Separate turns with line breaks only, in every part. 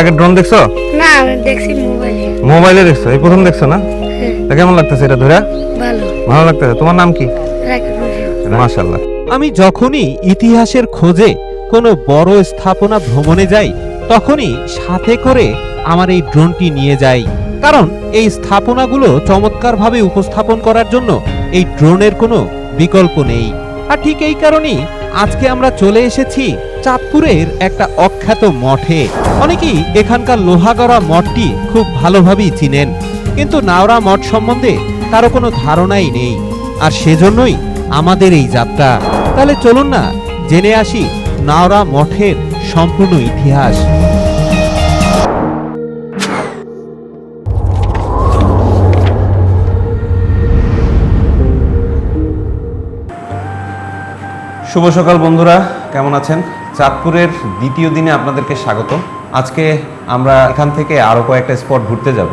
আগে ড্রোন দেখছ?
না আমি দেখছি মোবাইলে
মোবাইলে দেখছ? এই প্রথম দেখছ না?
হ্যাঁ।
তা কেমন লাগতেছে এটা ধরে?
ভালো।
ভালো লাগতেছে? তোমার নাম কি?
রাখি
মাশাল্লাহ
আমি যখনই ইতিহাসের খোঁজে কোনো বড় স্থাপনা ভ্রমণে যাই তখনই সাথে করে আমার এই ড্রোনটি নিয়ে যাই। কারণ এই স্থাপনাগুলো চমৎকারভাবে উপস্থাপন করার জন্য এই ড্রোনের কোনো বিকল্প নেই। আর ঠিক এই কারণেই আজকে আমরা চলে এসেছি চাঁদপুরের একটা অখ্যাত মঠে। অনেকেই এখানকার লোহাগড়া মঠটি খুব ভালোভাবেই চিনেন, কিন্তু নাওরা মঠ সম্বন্ধে কারও কোনো ধারণাই নেই। আর সেজন্যই আমাদের এই যাত্রা। তাহলে চলুন না, জেনে আসি নাওরা মঠের সম্পূর্ণ ইতিহাস।
শুভ সকাল বন্ধুরা, কেমন আছেন? চাঁদপুরের দ্বিতীয় দিনে আপনাদেরকে স্বাগত। আজকে আমরা এখান থেকে আরও কয়েকটা স্পট ঘুরতে যাব।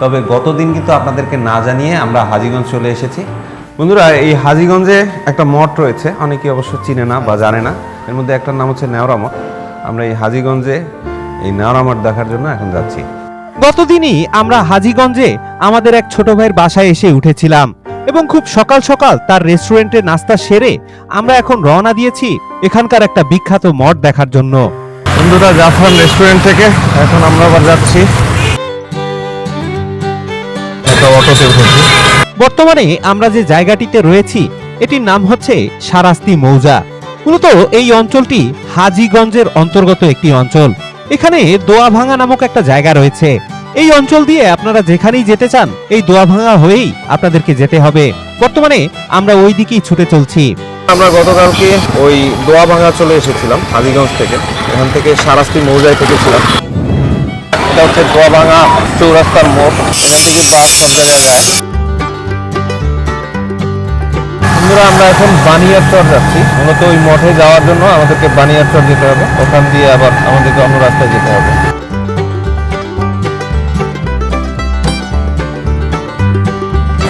তবে গতদিন কিন্তু আপনাদেরকে না জানিয়ে আমরা হাজিগঞ্জ চলে এসেছি। বন্ধুরা, এই হাজিগঞ্জে একটা মঠ রয়েছে। অনেকে অবশ্য চিনে না বা জানে না। এর মধ্যে একটার নাম হচ্ছে নেওরা মঠ। আমরা এই হাজিগঞ্জে এই নেওরা মঠ দেখার জন্য এখন যাচ্ছি।
গতদিনই আমরা হাজিগঞ্জে আমাদের এক ছোট ভাইয়ের বাসায় এসে উঠেছিলাম। এবং খুব সকাল সকাল তার রেস্টুরেন্টে নাস্তা সেরে আমরা এখন রওনা দিয়েছি এখানকার একটা বিখ্যাত মঠ দেখার জন্য।
বন্ধুরা জাফরান রেস্টুরেন্ট থেকে এখন আমরা আবার যাচ্ছি। অটোতে উঠেছি।
বর্তমানে আমরা যে জায়গাটিতে রয়েছি এটির নাম হচ্ছে সারাস্তি মৌজা। মূলত এই অঞ্চলটি হাজিগঞ্জের অন্তর্গত একটি অঞ্চল। এখানে দোয়াভাঙা নামক একটা জায়গা রয়েছে। এই অঞ্চল দিয়ে আপনারা যেখানেই যেতে চান, এই দোয়াভাঙা হয়েই আপনাদেরকে যেতে হবে। বর্তমানে আমরা ওই দিকেই ছুটে চলছি।
আমরা গতকালকে ওই দোয়া চলে এসেছিলাম হাজিগঞ্জ থেকে। এখান থেকে সারাস্তি মৌজায় থেকেছিলাম। এটা হচ্ছে দোয়া ভাঙা চৌরাস্তার মোড়। এখান থেকে বাস সব জায়গায় যায় বন্ধুরা, আমরা এখন বানিয়ারচর যাচ্ছি। মূলত ওই মঠে যাওয়ার জন্য আমাদেরকে বানিয়ারচর যেতে হবে। ওখান দিয়ে আবার আমাদেরকে অন্য রাস্তায় যেতে হবে।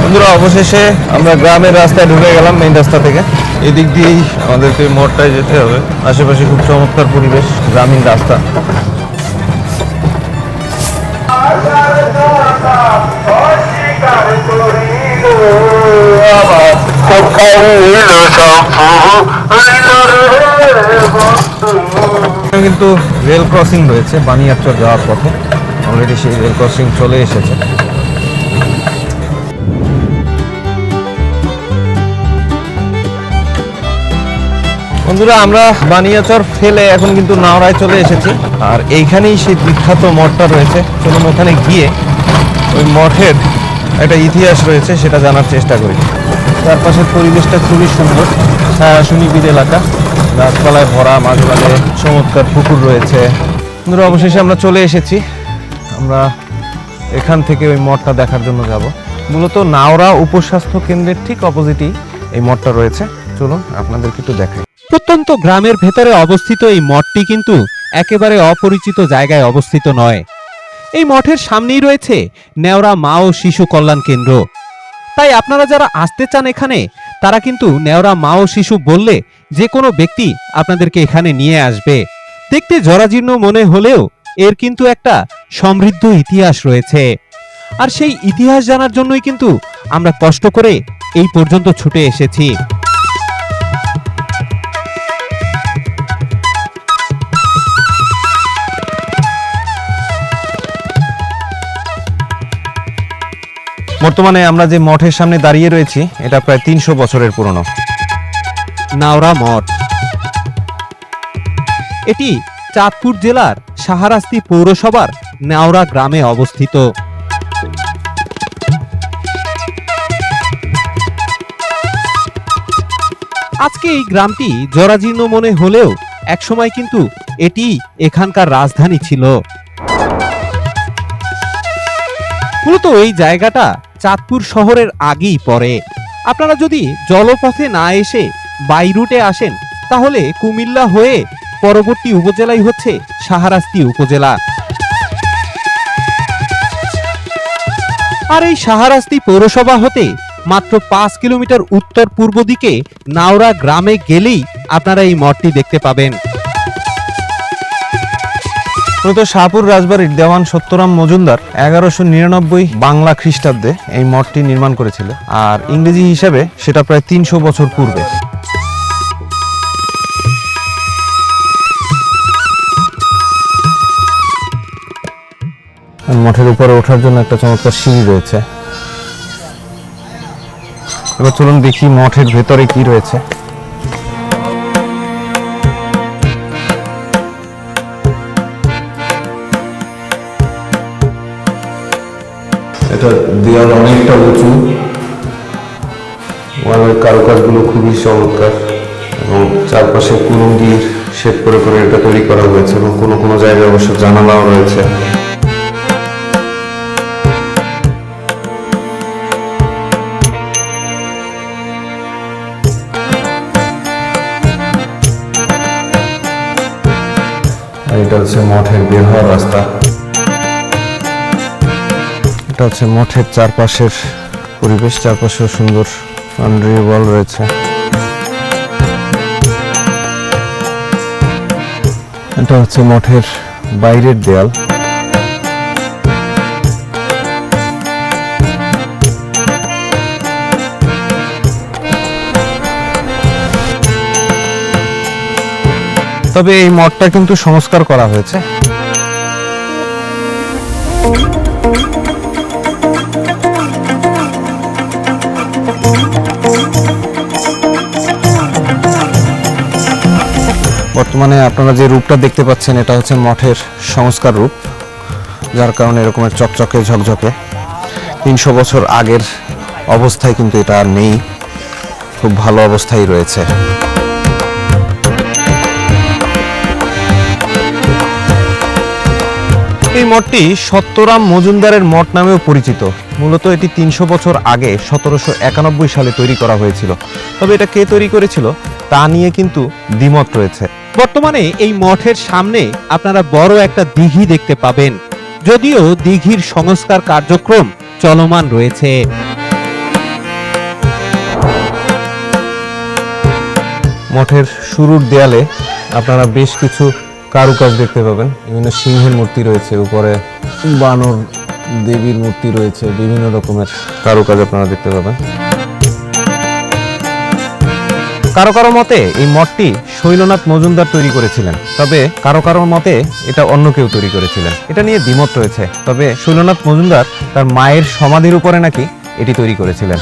বন্ধুরা, অবশেষে আমরা গ্রামের রাস্তায় ঢুকে গেলাম মেইন রাস্তা থেকে। এদিক দিয়েই আমাদেরকে মোড়টায় যেতে হবে। আশেপাশে খুব চমৎকার পরিবেশ, গ্রামীণ রাস্তা। কিন্তু রেল ক্রসিং রয়েছে, বানিয়াচর যাওয়ার পথে। অলরেডি সেই রেল ক্রসিং চলে এসেছে। বন্ধুরা, আমরা বানিয়াচর ফেলে এখন কিন্তু নাওরায় চলে এসেছি। আর এইখানেই সেই বিখ্যাত মঠটা রয়েছে। চলুন ওখানে গিয়ে ওই মঠের একটা ইতিহাস রয়েছে, সেটা জানার চেষ্টা করি। চারপাশের পরিবেশটা খুবই সুন্দর। ছায়াশুনিবিদ এলাকা। গাছপালায় ভরা, মাঝে মাঝে চমৎকার পুকুর রয়েছে। বন্ধুরা, অবশেষে আমরা চলে এসেছি। আমরা এখান থেকে ওই মঠটা দেখার জন্য যাব। মূলত নাওরা উপস্বাস্থ্য কেন্দ্রের ঠিক অপোজিটেই এই মঠটা রয়েছে। চলুন আপনাদেরকে একটু দেখাই।
প্রত্যন্ত গ্রামের ভেতরে অবস্থিত এই মঠটি কিন্তু একেবারে অপরিচিত জায়গায় অবস্থিত নয়। এই মঠের সামনেই রয়েছে নেওরা মা ও শিশু কল্যাণ কেন্দ্র। তাই আপনারা যারা আসতে চান এখানে, তারা কিন্তু নেওরা মা ও শিশু বললে যে কোনো ব্যক্তি আপনাদেরকে এখানে নিয়ে আসবে। দেখতে জরাজীর্ণ মনে হলেও এর কিন্তু একটা সমৃদ্ধ ইতিহাস রয়েছে। আর সেই ইতিহাস জানার জন্যই কিন্তু আমরা কষ্ট করে এই পর্যন্ত ছুটে এসেছি।
বর্তমানে আমরা যে মঠের সামনে দাঁড়িয়ে রয়েছি, এটা প্রায় তিনশো বছরের পুরনো।
নাওরা মঠ। এটি চাঁদপুর জেলার সাহারাস্তি পৌরসভার নেওরা গ্রামে অবস্থিত। আজকে এই গ্রামটি জরাজীর্ণ মনে হলেও একসময় কিন্তু এটি এখানকার রাজধানী ছিল। মূলত এই জায়গাটা চাঁদপুর শহরের আগেই পড়ে। আপনারা যদি জলপথে না এসে বাই রুটে আসেন, তাহলে কুমিল্লা হয়ে পরবর্তী উপজেলাই হচ্ছে সাহারাস্তি উপজেলা। আর এই সাহারাস্তি পৌরসভা হতে মাত্র পাঁচ কিলোমিটার উত্তর পূর্ব দিকে নাওরা গ্রামে গেলেই আপনারা এই মঠটি দেখতে পাবেন।
মূলত শাহপুর রাজবাড়ির দেওয়ান সত্যরাম মজুমদার এগারোশো নিরানব্বই বাংলা খ্রিস্টাব্দে এই মঠটি নির্মাণ করেছিল আর ইংরেজি হিসাবে সেটা প্রায় তিনশো বছর পূর্বে। মঠের উপরে ওঠার জন্য একটা চমৎকার সিঁড়ি রয়েছে। এবার চলুন দেখি মঠের ভেতরে কি রয়েছে। এটা দেওয়াল অনেকটা উঁচু। ওয়ালের কারুকাজগুলো খুবই চমৎকার এবং চারপাশে কুলুঙ্গির শেপ করে করে এটা তৈরি করা হয়েছে এবং কোনো কোনো জায়গায় অবশ্য জানালাও রয়েছে। এটা হচ্ছে মঠের বের হওয়ার রাস্তা। এটা হচ্ছে মঠের চারপাশের পরিবেশ চারপাশে সুন্দর বাউন্ডারি রয়েছে। এটা হচ্ছে মঠের বাইরের দেয়াল। তবে এই মঠটা কিন্তু সংস্কার করা হয়েছে। বর্তমানে আপনারা যে রূপটা দেখতে পাচ্ছেন, এটা হচ্ছে মঠের সংস্কার রূপ, যার কারণে এরকমের চকচকে ঝকঝকে। তিনশো বছর আগের অবস্থায় কিন্তু এটা আর নেই, খুব ভালো অবস্থায় রয়েছে। এই মঠটি সত্যরাম মজুমদারের মঠ নামেও পরিচিত। মূলত এটি তিনশো বছর আগে সতেরোশো একানব্বই সালে তৈরি করা হয়েছিল। তবে এটা কে তৈরি করেছিল? তা নিয়ে কিন্তু দ্বিমত রয়েছে।
বর্তমানে এই মঠের সামনে আপনারা বড় একটা দিঘি দেখতে পাবেন। যদিও দিঘির সংস্কার কার্যক্রম চলমান রয়েছে।
মঠের শুরুর দেয়ালে আপনারা বেশ কিছু কারুকাজ দেখতে পাবেন। বিভিন্ন সিংহের মূর্তি রয়েছে, উপরে বানর দেবীর মূর্তি রয়েছে, বিভিন্ন রকমের কারুকাজ আপনারা দেখতে পাবেন। কারও কারও মতে এই মঠটি শৈলনাথ মজুমদার তৈরি করেছিলেন তবে কারও কারও মতে এটা অন্য কেউ তৈরি করেছিলেন। এটা নিয়ে দ্বিমত রয়েছে তবে শৈলনাথ মজুমদার তার মায়ের সমাধির উপরে নাকি এটি তৈরি করেছিলেন।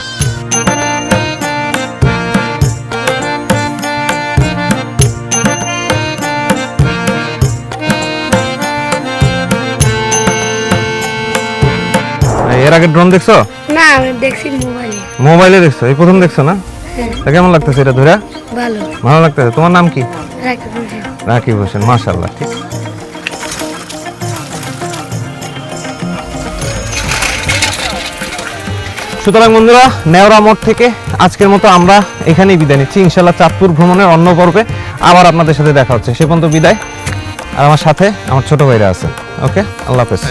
এর আগে ড্রোন দেখছ?
না দেখছি মোবাইলে।
মোবাইলে দেখছ এই প্রথম দেখছ না? কেমন লাগতেছে এটা ধরে?
ভালো।
ভালো লাগতেছে? তোমার নাম কি? রাকিব হোসেন। মাশাল্লাহ ঠিক। সুতরাং বন্ধুরা নেওরা মোড় থেকে আজকের মতো আমরা এখানেই বিদায় নিচ্ছি। ইনশাল্লাহ চাঁদপুর ভ্রমণের অন্য পর্বে আবার আপনাদের সাথে দেখা হচ্ছে। সে পর্যন্ত বিদায়। আর আমার সাথে আমার ছোট ভাইরা আছে ওকে? আল্লাহ হাফেজ।